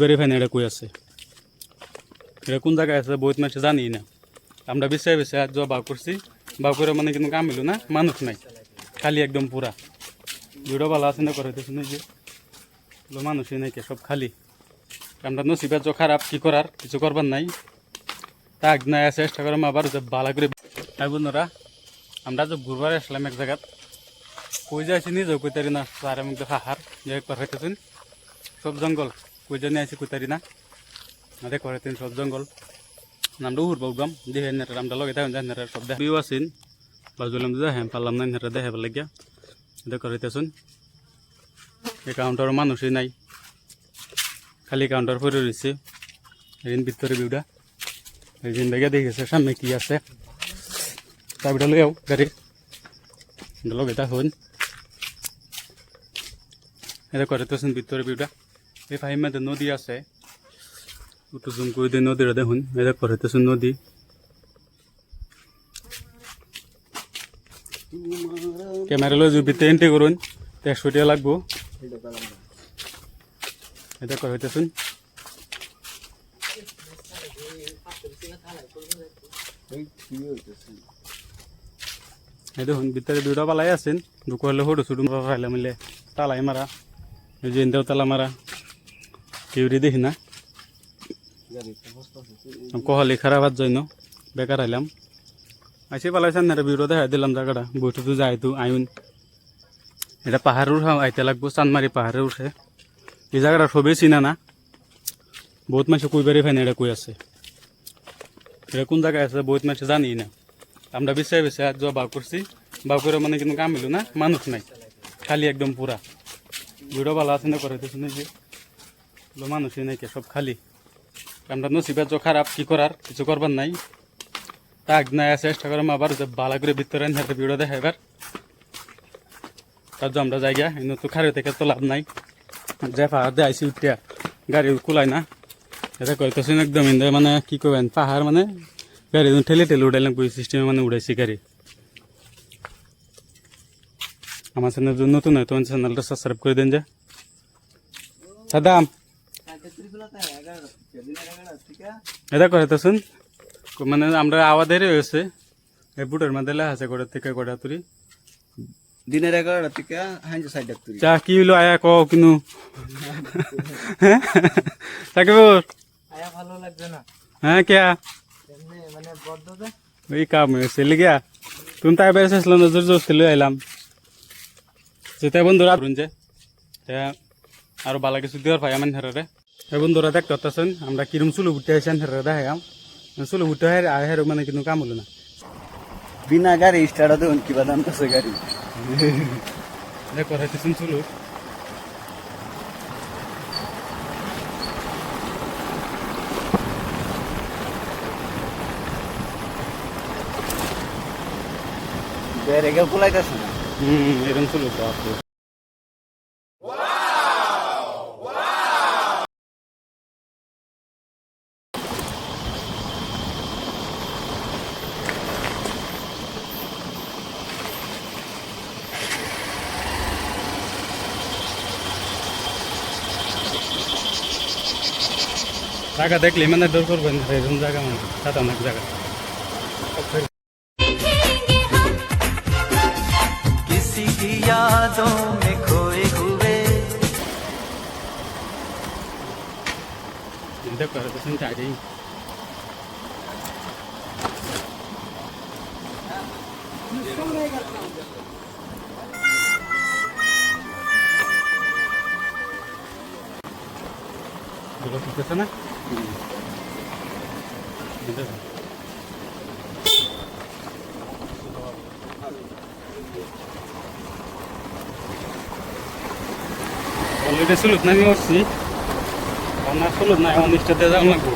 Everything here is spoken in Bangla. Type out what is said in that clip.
ভেরিফাই না এটা কই আছে? এটা কোন জায়গায় আছে? বহুত মানুষ জানি না। আমরা বিচার বিচার আজ বাউ করছি। বাউ করে মানে কিন্তু কাম মিলো না, মানুষ নাই। খালি একদম পুরা। ভিডিও ভালো আছে না করে শুনে যে মানুষই নাই কে, সব খালি। আমরা নসিবা যে খারাপ কি করার, কিছু করবার নাই। তাক নাই চেষ্টা করে আবার যে বালা করে তাই বন্ধুরা আমরা যে ঘুরবার আসলাম এক জায়গাত, কই যাইছি নিজেও কইতারি না সারে মুখ হাহার, যে একবার হইতেছেন। সব জঙ্গল। কই জানি আছি কইতারি না? আমাদের করেতেন সব জঙ্গল নামটা উহুর বৌগাম দেখে নেটা আমরা লগে থাকেন নেটা সব দেখ বিউ আছেন বাজুলাম যে হ্যাঁ পারলাম না নেটা দেখে লাগিয়া। এটা করিতেছুন এই কাউন্টার মানুষই নাই। খালি কাউন্টার পরে রয়েছে এদিন ভিতরে বিউটা এদিন বেগে দেখেছে সামনে কি আছে। চাবিটা লই আও গাড়ি লগে তা এটা করিতেছেন ভিতরে বিউটা এই মধ্যে নদী আছে একটু জুম করে দিয়ে নদীটা দেখুন এটা করিতেছেন নদী। ক্যামেরা লই যদি এন্ট্রি করুন টাকা লাগবো। এটা করিতেছেন এই দেখুন ভিতরে দুইটা পালাই আছেন। দুটো হলে সরু সরু খাইলে মিলে। তালাই মারা এই যে তালা মারা কেউরি দেখি না। কহলি খারাপ হাত জন্য বেকার আইলাম আইসি পালাইছেন না ভিডিও দেখা দিলাম জায়গাটা বইটুতু যাই তো আইন। এটা পাহাড়ের উঠা আইতে লাগবো চানমারি পাহাড়ে উঠে। এই জায়গাটা সবই চিনা না। বহুত মানুষ কই বেরি ফাইন এটা কই আছে। এটা কোন জায়গায় আছে বহুত মানুষ জানি না। আমরা বিচার বিচার আজ বাউ করছি বাউ করে মানে কিন্তু কাম মিলো না মানুষ নাই। খালি একদম পুরা ভিডিও ভালো আছে না করে শুনে যে এগুলো মানুষই নাই কে, সব খালি। আমরা নসিবা, যে খারাপ, কি করার? কিছু করবার নাই। তাক নাই চেষ্টা করে আবার যে বালা করে ভিতরে হাতে ভিডিও দেখা এবার। তার আমরা জায়গা এনে তো খারে থেকে তো লাভ নাই। যে পাহাড় আইসি উঠিয়া, গাড়ি কুলাই না। এটা কইতেছেন একদম ইন্দে মানে কি করবেন পাহাড় মানে গাড়ি ঠেলে ঠেলে উঠাইলাম কই সিস্টেমে মানে উড়াইছি গাড়ি। আমার চ্যানেল নতুন হয়, তোমার চ্যানেলটা সাবস্ক্রাইব করে দেন যে। সাদাম। এটা কইতেছেন মানে আমরা আওয়াজের হয়েছে এই বুটের মধ্যে লেখা আছে গোড়া থেকে গোড়া তুরি দিনের এগারোটা থেকে হাইজে সাইড চা কি হইল আয়া কও কিনু। সাকিবুর আয়া ভালো লাগছে না। হ্যাঁ কে এমনি মানে বদ্ধ ওই কাম হয়েছে লিগিয়া তুমি তাই আসলাম নজর জোর ছিল এলাম যেটা বন্ধুরা যে আরও বালা কিছু দেওয়ার ভাই আমার হেরে এই বন্ধুরা দেখতে পাচ্ছেন আমরা কিরম চুলো ঘুরতে আসেন হেরে দেখাম চুলো ঘুরতে হয় আর হেরে মানে কিন্তু কাম হলো না। বিনা গাড়ি স্টার্ট দেখুন কিবা দাম আছে গাড়ি। দেখো হইতেছেন চুলো বেড়ে গেল কুলাইতেছে না। হুম এরকম চুলো তো জায়গা দেখলে মানে ডর করবেন এরকম জায়গা মানে খাতারনাক জায়গা किसी की यादों में खोए हुए দেখো তো শুনতে আগে দুটো ঠিক আছে না দেখো। অলরেডি সুলুত নামি উঠছি আমার সুলুত নাই অনিষ্টতে যাওয়া লাগবো।